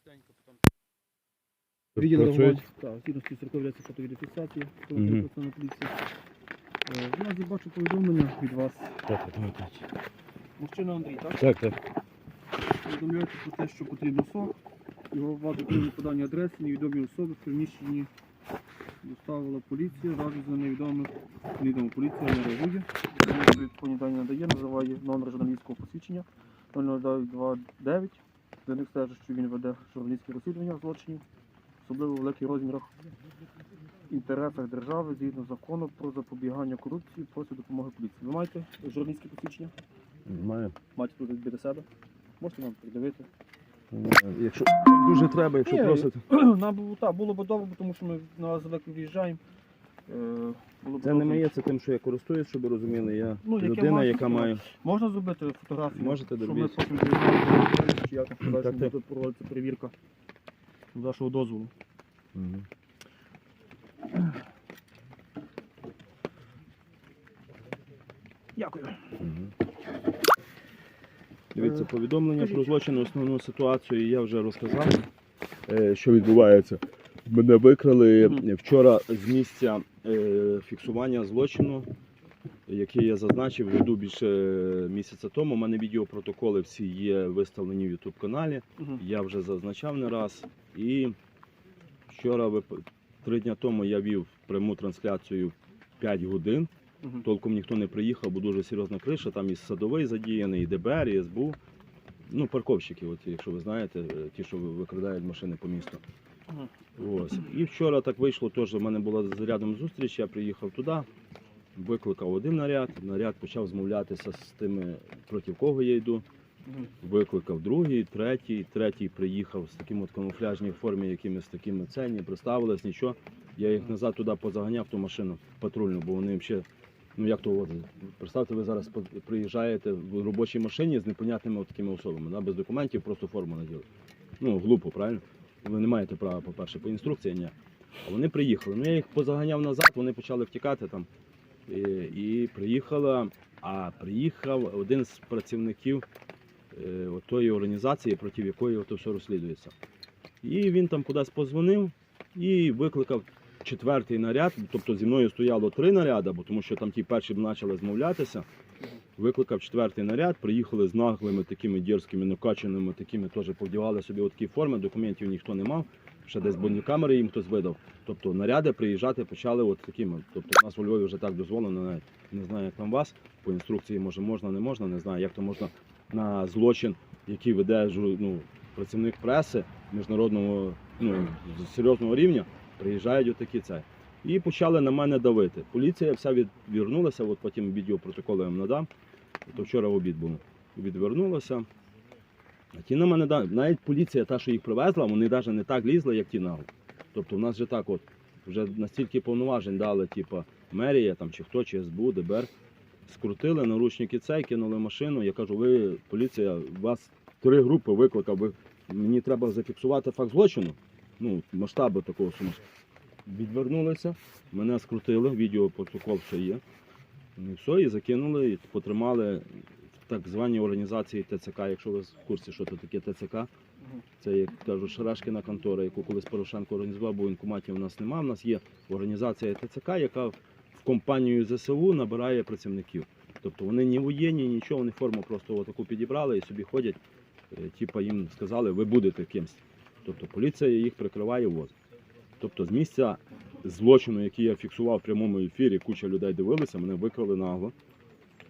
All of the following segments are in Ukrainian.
Стенька, потім Відділ Працюють? реагування, так, згідно з 40 фотовідеофіксації, коли Мгм. працює поліції. Е, У нас я бачу повідомлення від вас. Так, так, так. Мужчина Андрій, так? Так, так. Повідомляєте про те, що потрібно сок. Його ваду при подання адреси невідомі особи в приміщенні доставила поліція, разом з невідомими невідома поліція не реагує. Відповідні дані надає, називає номер журналістського посвідчення 00929. За них стежить, що він веде журналістське розслідування злочинів, особливо в великих розмірах інтересах держави згідно закону про запобігання корупції, просить допомоги поліції. Ви маєте журналістське посвідчення? Маю. Маєте тут біля себе? Можете нам придивити? Якщо дуже треба, якщо просите. Нам було, так, було б добре, тому що ми на залеки виїжджаємо. Е, було б Це не добре. моє, це тим, що я користуюсь, щоб ви розуміли. Я Ну, яке людина, можна, яка має. Можна зробити фотографію? Можете, щоб ми потім перевіряли, чи як подальшому так. буде проводиться перевірка з вашого дозволу. Мгм. Дякую. Мгм. Дивіться, Е, повідомлення скажіть. про злочин, основну ситуацію я вже розказав. Е, Що відбувається? Мене викрали вчора з місця е, фіксування злочину, який я зазначив, веду більше місяця тому. У мене відеопротоколи всі є виставлені в YouTube каналі. Я вже зазначав не раз. І вчора, три дні тому, я вів пряму трансляцію 5 годин. Толком ніхто не приїхав, бо дуже серйозна криша. Там і садовий задіяний, і ДБР, і СБУ. Ну, парковщики, от, якщо ви знаєте, е, ті, що викрадають машини по місту. Мгм. Ось. І вчора так вийшло, теж в мене була з рядом зустріч, я приїхав туди, викликав один наряд, наряд почав змовлятися з тими, проти кого я йду. Викликав другий, третій, третій приїхав з таким от камуфляжній формі, якимись такими цельні, представились, нічого. Я їх назад туди позаганяв ту машину патрульну, бо вони взагалі, ну як то от, представте, ви зараз приїжджаєте в робочій машині з непонятними от такими особами, да, без документів, просто форму наділи. Ну, глупо, правильно? Ви не маєте права, по-перше, по інструкції ні. А вони приїхали. Ну я їх позаганяв назад, вони почали втікати там. І, і приїхала, а приїхав один з працівників е, тої організації, проти якої то все розслідується. І він там кудись позвонив і викликав четвертий наряд. Тобто зі мною стояло три наряди, бо тому що там ті перші почали змовлятися. Викликав четвертий наряд, приїхали з наглими такими дерзкими, накачаними, такими теж повдівали собі такі форми, документів ніхто не мав. Ще десь камери їм хтось видав. Тобто наряди приїжджати почали от такими. Тобто у нас у Львові вже так дозволено, навіть не знаю, як там вас. По інструкції може можна, не можна, не знаю, як то можна на злочин, який веде ну, працівник преси міжнародного ну, серйозного рівня, приїжджають отакі це. І почали на мене давити. Поліція вся відвернулася, от потім відеопротоколи я вам надам. То вчора в обід було. Відвернулася. А ті на мене да- навіть поліція, та, що їх привезла, вони навіть не так лізли, як ті нагло. Тобто в нас же так от, вже настільки повноважень дали, типу, мерія там, чи хто, чи СБУ, ДБР. Скрутили наручники цей, кинули машину. Я кажу, ви, поліція, вас три групи викликав, ви, мені треба зафіксувати факт злочину. Ну, масштаби такого суму. Відвернулися, мене скрутили, відеопротокол все є. Ну і все, і закинули, і потримали в так званій організації ТЦК, якщо ви в курсі, що це таке ТЦК. Це як кажуть, Шарашкіна контора, яку колись Порошенко організував, бо воєнкоматів у нас немає. У нас є організація ТЦК, яка в компанію ЗСУ набирає працівників. Тобто вони ні воєнні, нічого, вони форму просто отаку підібрали і собі ходять. е, Типа їм сказали, ви будете кимсь. Тобто поліція їх прикриває воз. Тобто з місця злочину, який я фіксував в прямому ефірі, куча людей дивилися, мене викрали нагло.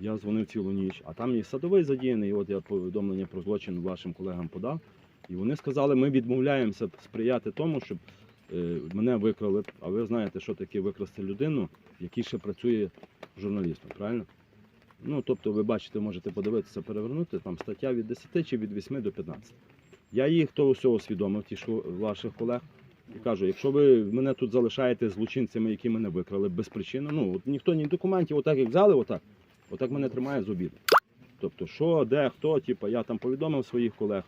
Я дзвонив цілу ніч, а там і садовий задіяний, і от я повідомлення про злочин вашим колегам подав. І вони сказали, ми відмовляємося сприяти тому, щоб е, мене викрали. А ви знаєте, що таке викрасти людину, який ще працює журналістом, правильно? Ну, тобто, ви бачите, можете подивитися, перевернути, там стаття від 10 чи від 8 до 15. Я їх того всього усвідомив, ті що ваших колег, і кажу, якщо ви мене тут залишаєте злочинцями, які мене викрали без причини, ну от ніхто ні документів, отак як взяли, отак, отак мене тримає з обіду. Тобто, що, де, хто, типу, я там повідомив своїх колег.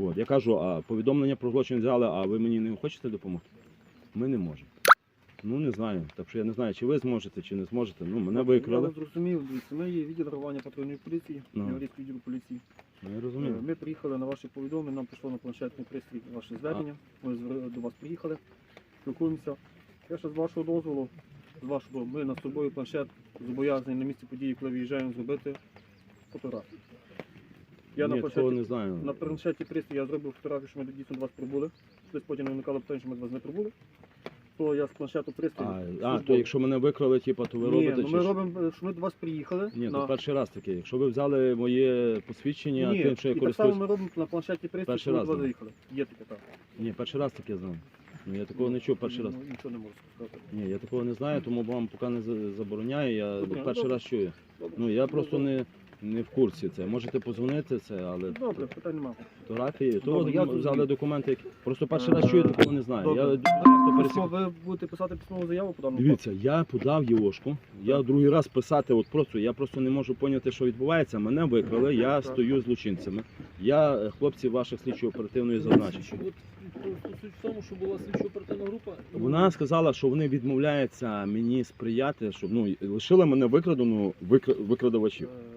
От, я кажу, а повідомлення про злочин взяли, а ви мені не хочете допомогти? Ми не можемо. Ну не знаю. Так що я не знаю, чи ви зможете, чи не зможете. Ну мене Я викрали. вас зрозумів, дивіться, ми є відділ реагування патрульної поліції, Ну. Європейський відділ поліції. Ну, Я Е, розумію. Ми приїхали на ваші повідомлення, нам прийшло на планшетний пристрій ваше звернення. Ми звер- до вас приїхали, спілкуємося. Я ще з вашого дозволу, з вашого, ми на собою планшет зобов'язані на місці події, коли виїжджаємо, зробити фотографію. Я на Ні, планшеті того не знаю. На планшеті пристрій я зробив фотографію, що ми дійсно до вас прибули. Десь потім не виникало питання, що ми до вас не прибули. То я з планшету пристрій. А, а, то якщо мене викрали, типа, то ви Ні, робите ну чи ми що? робимо, що ми до вас приїхали. Ні, на... то перший раз таке. Якщо ви взяли моє посвідчення Ні, тим, що я і так само користуюсь. ми робимо на планшеті пристрій, Перший що ми раз, до вас да. заїхали. Є таке так. Ні, перший раз таке знав. Ну я такого не чув перший раз. Ну, Нічого не можу сказати. Ні, я такого не знаю, тому вам поки не за- забороняю. Я Добре, перший добре. раз чую. Добре. Ну я просто не, не в курсі це. Можете позвонити це, але Добре, питань немає. фотографії. То Добре, от я м- взяли документи, які просто перший раз чую, такого не знаю. Добре. Я А просто Письмо, пересік. ви будете писати письмову заяву по даному Дивіться, я подав ЄОшку. Я другий раз писати, от просто я просто не можу поняти, що відбувається. Мене викрали, я стою з злочинцями. Я е, хлопців ваших слідчо оперативної. От Просто суть в тому, що була слідчо оперативна група. Вона сказала, що вони відмовляються мені сприяти, щоб ну лишили мене викрадену викра- викрадувачів. Ми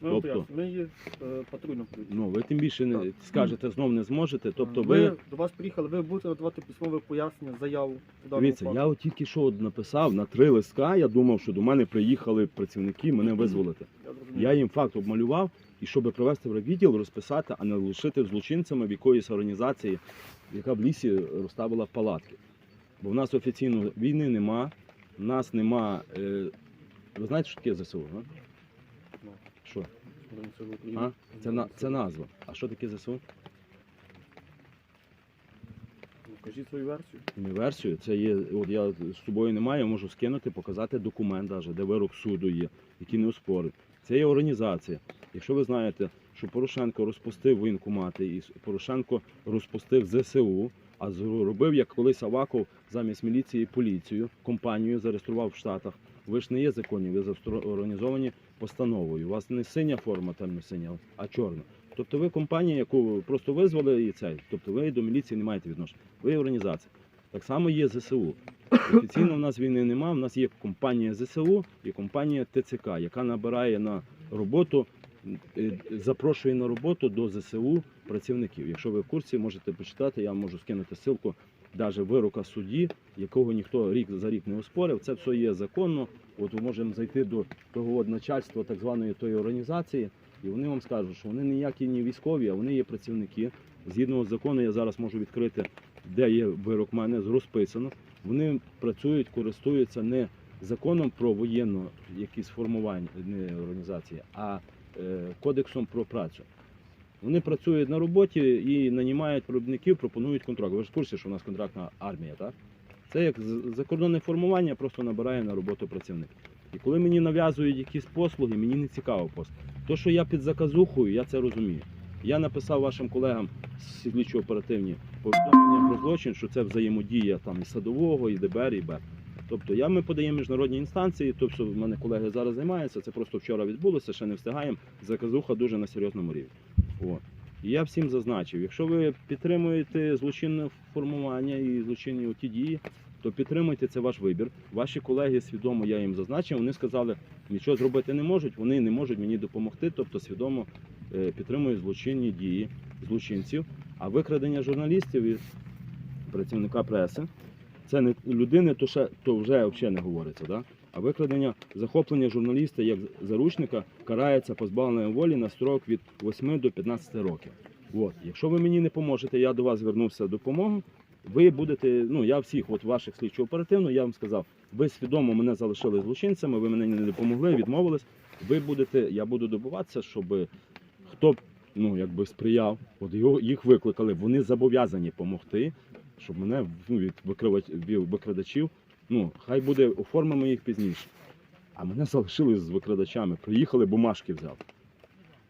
вам Тобто? пояснюємо, ми є е, патрульна поліція. Ну ви тим більше не Так. скажете, знов не зможете. Тобто ви, ви до вас приїхали, ви будете надавати письмове пояснення, заяву. по даному дивіться, факту. я от тільки що от написав на три листка. Я думав, що до мене приїхали працівники мене визволити. Я зрозумів. Я їм факт обмалював, і щоб привести в відділ, розписати, а не лишити злочинцями в якоїсь організації, яка в лісі розставила палатки. Бо в нас офіційно війни нема, в нас нема. Е, ви знаєте, що таке ЗСУ? А? Що? А? Це, на, це назва. А що таке ЗСУ? Ну, Кажіть свою версію. Не версію. Це є. От я з собою немає, я можу скинути, показати документ, даже, де вирок суду є, який не оспорить. Це є організація. Якщо ви знаєте, що Порошенко розпустив воєнкомати і Порошенко розпустив ЗСУ, а зробив, як колись Аваков замість міліції поліцію, компанію зареєстрував в Штатах. Ви ж не є законні, ви організовані постановою. У вас не синя форма темно-синя, а чорна. Тобто ви компанія, яку просто визвали і цей. Тобто ви до міліції не маєте відношення. Ви організація. Так само є ЗСУ. Офіційно в нас війни немає. У нас є компанія ЗСУ і компанія ТЦК, яка набирає на роботу, е, запрошує на роботу до ЗСУ працівників. Якщо ви в курсі, можете почитати, я можу скинути ссылку, навіть вирока судді, якого ніхто рік за рік не оспорив. Це все є законно. От ми можемо зайти до того от начальства так званої тої організації, і вони вам скажуть, що вони ніякі не військові, а вони є працівники. Згідно з закону, я зараз можу відкрити, де є вирок мене, розписано. Вони працюють, користуються не законом про воєнну якісь формування не організації, а е, кодексом про працю. Вони працюють на роботі і нанімають виробників, пропонують контракт. Ви ж в курсі, що у нас контрактна армія, так? Це як закордонне формування, просто набирає на роботу працівник. І коли мені нав'язують якісь послуги, мені не цікаво послуги. То, що я під заказухою, я це розумію. Я написав вашим колегам слідчо оперативні повідомлення про злочин, що це взаємодія там і садового, і ДБР, і БЕП. Тобто я ми подаємо міжнародні інстанції, то що в мене колеги зараз займаються, це просто вчора відбулося, ще не встигаємо. Заказуха дуже на серйозному рівні. От. Я всім зазначив, якщо ви підтримуєте злочинне формування і злочинні ті дії, то підтримуйте це ваш вибір. Ваші колеги свідомо я їм зазначив. Вони сказали, нічого зробити не можуть, вони не можуть мені допомогти, тобто свідомо е, підтримують злочинні дії злочинців. А викрадення журналістів і працівника преси це не людини, то ще то вже взагалі не говориться. Да? А викрадення захоплення журналіста як заручника карається позбавленням волі на строк від 8 до 15 років. От, якщо ви мені не поможете, я до вас звернувся допомогу. Ви будете, ну я всіх, от ваших слідчо оперативно, я вам сказав, ви свідомо мене залишили злочинцями, ви мене не допомогли, відмовились. Ви будете, я буду добиватися, щоб хто б ну якби сприяв, от його їх викликали, вони зобов'язані допомогти, щоб мене ну, від викривач- викрадачів. Ну, хай буде оформимо їх пізніше. А мене залишили з викрадачами. Приїхали, бумажки взяли.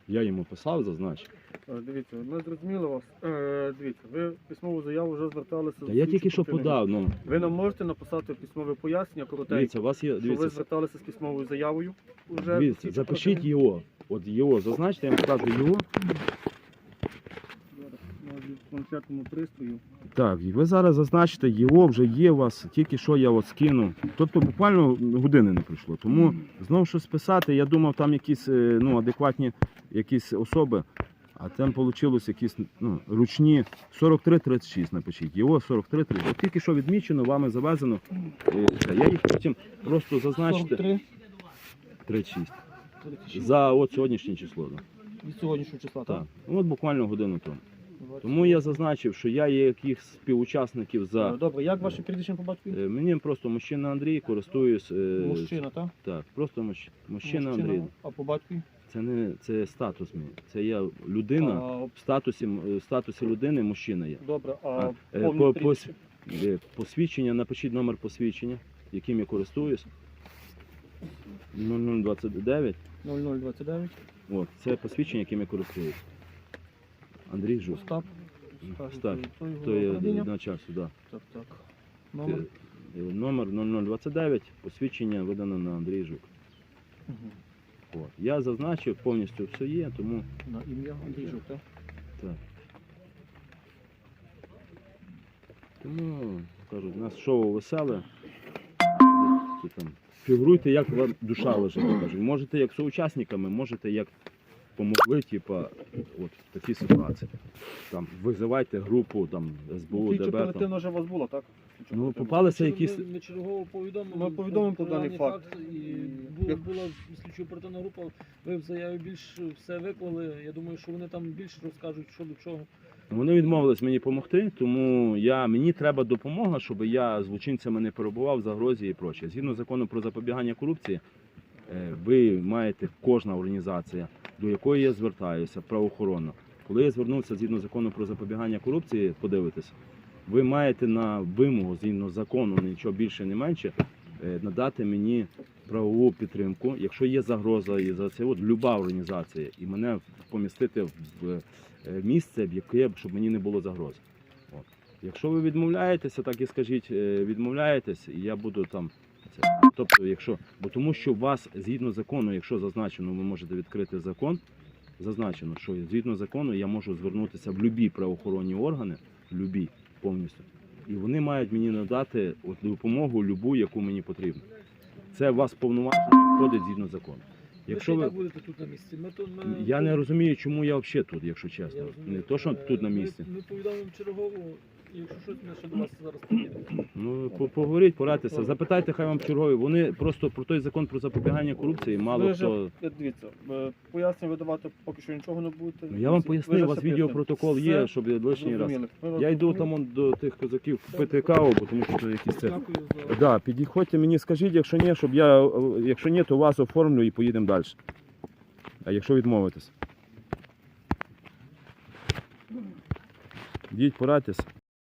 Я йому писав, зазначив. Е, Дивіться, ми зрозуміли вас. Е, Дивіться, ви письмову заяву вже зверталися. Та до я тільки що подав. Ну Ви нам можете написати письмове пояснення, коротенько, дивіться, у вас є що ви дивіться, зверталися з письмовою заявою. Уже дивіться, запишіть його. От його зазначте, я вам скажу його. Планшетному пристрою. Так, і ви зараз зазначите, його вже є у вас, тільки що я от скинув. Тобто буквально години не пройшло. Тому знову щось писати, я думав, там якісь е, ну, адекватні якісь особи, а там вийшло якісь ну, ручні 43-36 напишіть. Його 43-36. От тільки що відмічено, вами завезено. Е. Я їх потім просто зазначити 36. 36. За от сьогоднішнє число. Від сьогоднішнього числа, так? Так. От буквально годину тому. 20. Тому я зазначив, що я є яких співучасників за. Е, Добре, як ваше прізвище по батькові? Е, Мені просто мужчина Андрій користуюсь. е, Мужчина, так? Так, просто мужч... мужчина Андрій. А по батькові? Це не це статус мій. Це я людина. А, В статусі, м- в статусі людини мужчина є. Добре, а, А, е, повне по- прізвище? Е, Посвідчення, напишіть номер посвідчення, яким я користуюсь. 0029. 0029. От, це посвідчення, яким я користуюсь. Андрій Жук. Остап. Став. То його То є начальство, да. Так, так. Номер. Е, Номер 0029, посвідчення видано на Андрій Жук. От. Я зазначив, повністю все є, тому На ім'я Андрій Жук, так? Так. Тому, кажуть, у нас шоу веселе. Там, Фігуруйте, як вам душа лежить. Можете як соучасниками, можете як помогли, типа, от в такій ситуації. Там, визивайте групу, там, СБУ, Слідчо ДБР. Там. оперативно вже у вас було, так? Ну, попалися Ми- якісь. Ми чергово повідомили. Ми повідомимо про даний факт. І була, як- була слідчо оперативна група, ви в заяві більш все виклали. Я думаю, що вони там більше розкажуть, що до чого. Вони відмовились мені допомогти, тому я, мені треба допомога, щоб я злочинцями не перебував в загрозі і проче. Згідно закону про запобігання корупції, е, ви маєте кожна організація, до якої я звертаюся, правоохоронна. Коли я звернувся згідно закону про запобігання корупції, подивитися, ви маєте на вимогу згідно закону, нічого більше не менше, е, надати мені правову підтримку. Якщо є загроза і за це, от люба організація, і мене помістити в е, місце, в яке щоб мені не було загроз. От. Якщо ви відмовляєтеся, так і скажіть, е, відмовляєтесь, і я буду там. Це. Тобто, якщо, бо тому що у вас згідно закону, якщо зазначено, ви можете відкрити закон, зазначено, що згідно закону я можу звернутися в любі правоохоронні органи, любі повністю. І вони мають мені надати от, допомогу любу, яку мені потрібно. Це у вас повноваження входить згідно закону. Якщо ви будете тут на місці. Ми тут ми, я не розумію, чому я взагалі тут, якщо чесно. Не то, що тут на місці. Ми повідомимо чергово, і якщо щось, ми ще до вас зараз приїдемо. Ну по- поговоріть, порадьтеся. Запитайте, хай вам чергові. Вони просто про той закон про запобігання корупції мало Ви вже- хто. Е, Дивіться, е, пояснення видавати поки що нічого не будете. Ну, я вам пояснив, у вас відеопротокол є, щоб лишній раз. Я йду там он до тих козаків пити каву, бо тому що це якісь це. Дякую за Да, підходьте мені, скажіть, якщо ні, щоб я. е, Якщо ні, то вас оформлю і поїдемо далі. А якщо відмовитесь. Йдіть, порадьтесь.